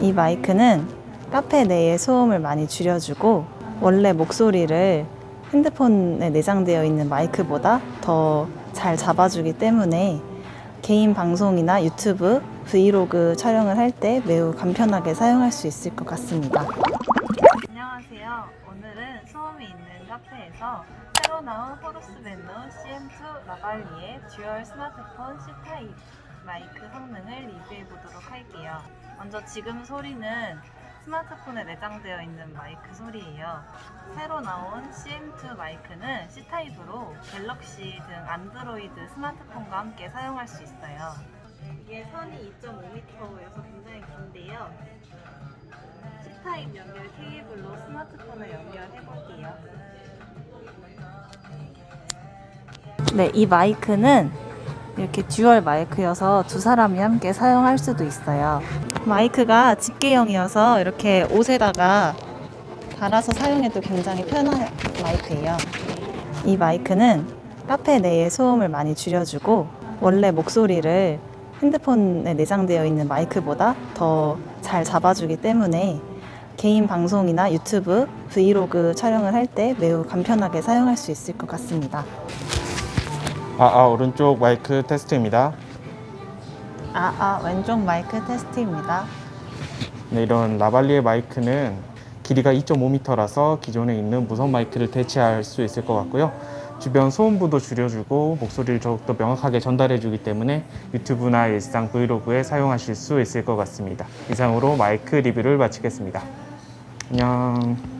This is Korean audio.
이 마이크는 카페 내의 소음을 많이 줄여주고 원래 목소리를 핸드폰에 내장되어 있는 마이크보다 더 잘 잡아주기 때문에 개인 방송이나 유튜브, 브이로그 촬영을 할 때 매우 간편하게 사용할 수 있을 것 같습니다. 안녕하세요. 오늘은 소음이 있는 카페에서 새로 나온 호르스밴드 CM2 라발리의 듀얼 스마트폰 C타입 마이크 성능을 리뷰해 보도록 할게요. 먼저 지금 소리는 스마트폰에 내장되어 있는 마이크 소리예요. 새로 나온 CM2 마이크는 C타입으로 갤럭시 등 안드로이드 스마트폰과 함께 사용할 수 있어요. 이게 선이 2.5m여서 굉장히 긴데요. C타입 연결 케이블로 스마트폰을 연결해 볼게요. 네, 이 마이크는 이렇게 듀얼 마이크여서 두 사람이 함께 사용할 수도 있어요. 마이크가 집게형이어서 이렇게 옷에다가 달아서 사용해도 굉장히 편한 마이크예요. 이 마이크는 카페 내의 소음을 많이 줄여주고 원래 목소리를 핸드폰에 내장되어 있는 마이크보다 더 잘 잡아주기 때문에 개인 방송이나 유튜브, 브이로그 촬영을 할 때 매우 간편하게 사용할 수 있을 것 같습니다. 아, 아 오른쪽 마이크 테스트입니다. 아, 아, 왼쪽 마이크 테스트입니다. 네, 이런 라발리의 마이크는 길이가 2.5m라서 기존에 있는 무선 마이크를 대체할 수 있을 것 같고요. 주변 소음부도 줄여주고 목소리를 더욱더 명확하게 전달해주기 때문에 유튜브나 일상 브이로그에 사용하실 수 있을 것 같습니다. 이상으로 마이크 리뷰를 마치겠습니다. 안녕.